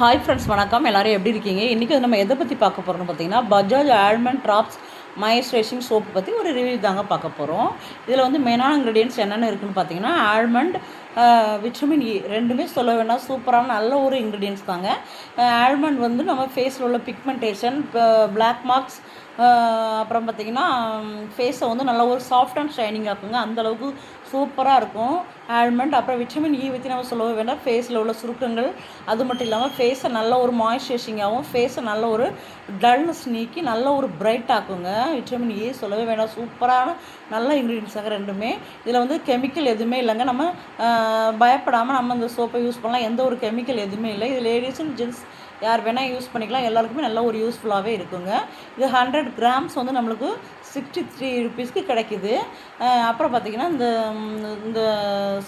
Hi friends வணக்கம். எல்லோரும் எப்படி இருக்கீங்க? இன்றைக்கி நம்ம எதை பற்றி பார்க்க போகிறோம்னு பார்த்தீங்கன்னா Bajaj almond drops moisturising soap பற்றி ஒரு ரிவ்யூ தாங்க பார்க்க போகிறோம் இதில் வந்து மெயினான இன்க்ரீடியன்ஸ் என்னென்ன இருக்குதுன்னு பார்த்தீங்கன்னா ஆல்மண்ட் விட்டமின் இ ரெண்டுமே சொல்ல வேண்டாம். சூப்பரான நல்ல ஒரு இன்க்ரீடியன்ஸ் தாங்க. ஆல்மண்ட் வந்து நம்ம ஃபேஸில் உள்ள பிக்மெண்டேஷன் பிளாக் மார்க்ஸ் அப்புறம் பார்த்திங்கன்னா ஃபேஸை வந்து நல்லா ஒரு சாஃப்ட் அண்ட் ஷைனிங் ஆக்குங்க. அந்தளவுக்கு சூப்பராக இருக்கும். ஆல்மண்ட் அப்புறம் விட்டமின் இ பற்றி நம்ம சொல்லவே வேண்டாம். ஃபேஸில் உள்ள சுருக்கங்கள் அது மட்டும் இல்லாமல் ஃபேஸை நல்ல ஒரு மாய்ஸ்சரைசிங்காகவும் ஃபேஸை நல்ல ஒரு டல்னஸ் நீக்கி நல்ல ஒரு பிரைட் ஆக்குங்க. விட்டமின் இ e சொல்லவே வேண்டாம். சூப்பரான நல்ல இன்க்ரீடியன்ஸாக ரெண்டுமே. இதில் வந்து கெமிக்கல் எதுவுமே இல்லைங்க. நம்ம பயப்படாமல் நம்ம இந்த சோப்பை யூஸ் பண்ணலாம். எந்த ஒரு கெமிக்கல் எதுவுமே இல்லை. இது லேடிஸ் அண்ட் ஜென்ட்ஸ் யார் வேணால் யூஸ் பண்ணிக்கலாம். எல்லாருக்குமே நல்ல ஒரு யூஸ்ஃபுல்லாகவே இருக்குங்க. இது ஹண்ட்ரட் கிராம்ஸ் வந்து நம்மளுக்கு சிக்ஸ்டி த்ரீ ருபீஸ்க்கு கிடைக்கிது அப்புறம் பார்த்திங்கன்னா இந்த இந்த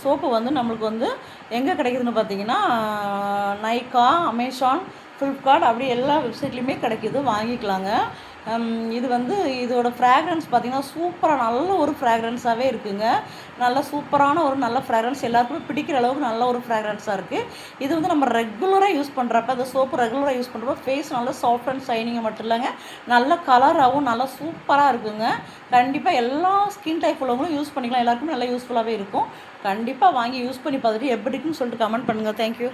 சோப்பு வந்து நம்மளுக்கு வந்து எங்கே கிடைக்குதுன்னு பார்த்தீங்கன்னா நைக்கா அமேசான் ஃப்ளிப்கார்ட் அப்படி எல்லா வெப்சைட்லேயுமே கிடைக்கிது. வாங்கிக்கலாங்க. இது வந்து இதோட ஃப்ராக்ரன்ஸ் பார்த்திங்கன்னா சூப்பராக நல்ல ஒரு ஃப்ராக்ரன்ஸாகவே இருக்குங்க. நல்ல சூப்பரான ஒரு நல்ல ஃப்ராக்ரன்ஸ் எல்லாருக்குமே பிடிக்கிற அளவுக்கு நல்ல ஒரு ஃப்ராக்ரன்ஸாக இருக்குது இது வந்து நம்ம ரெகுலராக யூஸ் பண்ணுறப்ப அந்த சோப்பு ரெகுலராக யூஸ் பண்ணுறப்ப ஃபேஸ் நல்லா சாஃப்ட் அண்ட் ஷைனிங்காக மட்டும் இல்லைங்க. நல்ல கலராகவும் நல்லா சூப்பராக இருக்குங்க. கண்டிப்பாக எல்லா ஸ்கின் டைப் உள்ளவங்களும் யூஸ் பண்ணிக்கலாம். எல்லாருக்குமே நல்லா யூஸ்ஃபுல்லாகவே இருக்கும். கண்டிப்பாக வாங்கி யூஸ் பண்ணி பார்த்துட்டு எப்படி இருக்குன்னு சொல்லிட்டு கமெண்ட் பண்ணுங்கள் தேங்க்யூ